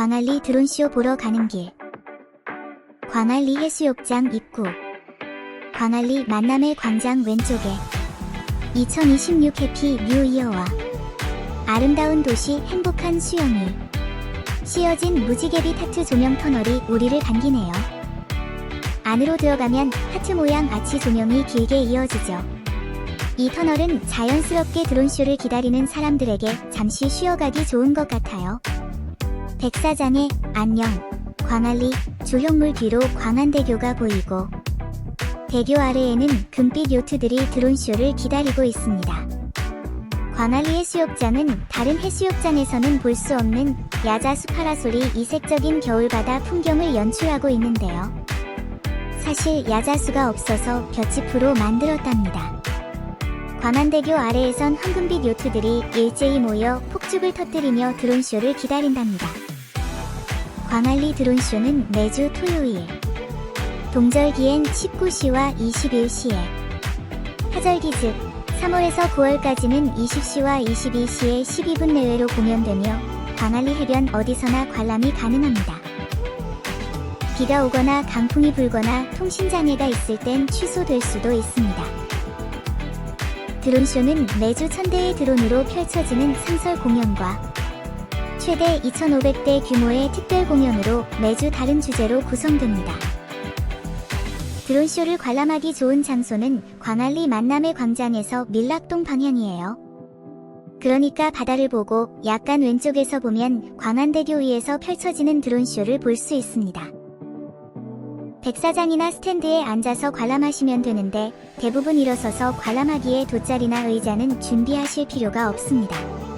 광안리 드론쇼 보러 가는 길. 광안리 해수욕장 입구. 광안리 만남의 광장 왼쪽에 2026 해피 뉴 이어와 아름다운 도시 행복한 수영이 씌어진 무지개빛 하트 조명 터널이 우리를 반기네요. 안으로 들어가면 하트 모양 아치 조명이 길게 이어지죠. 이 터널은 자연스럽게 드론쇼를 기다리는 사람들에게 잠시 쉬어가기 좋은 것 같아요. 백사장의 안녕, 광안리, 조형물 뒤로 광안대교가 보이고 대교 아래에는 금빛 요트들이 드론쇼를 기다리고 있습니다. 광안리 해수욕장은 다른 해수욕장에서는 볼 수 없는 야자수 파라솔이 이색적인 겨울바다 풍경을 연출하고 있는데요. 사실 야자수가 없어서 볏짚으로 만들었답니다. 광안대교 아래에선 황금빛 요트들이 일제히 모여 폭죽을 터뜨리며 드론쇼를 기다린답니다. 광안리 드론쇼는 매주 토요일, 동절기엔 19시와 21시에, 하절기 즉 3월에서 9월까지는 20시와 22시에 12분 내외로 공연되며 광안리 해변 어디서나 관람이 가능합니다. 비가 오거나 강풍이 불거나 통신장애가 있을 땐 취소될 수도 있습니다. 드론쇼는 매주 1000대의 드론으로 펼쳐지는 상설 공연과 최대 2,500대 규모의 특별 공연으로 매주 다른 주제로 구성됩니다. 드론쇼를 관람하기 좋은 장소는 광안리 만남의 광장에서 밀락동 방향이에요. 그러니까 바다를 보고 약간 왼쪽에서 보면 광안대교 위에서 펼쳐지는 드론쇼를 볼 수 있습니다. 백사장이나 스탠드에 앉아서 관람하시면 되는데 대부분 일어서서 관람하기에 돗자리나 의자는 준비하실 필요가 없습니다.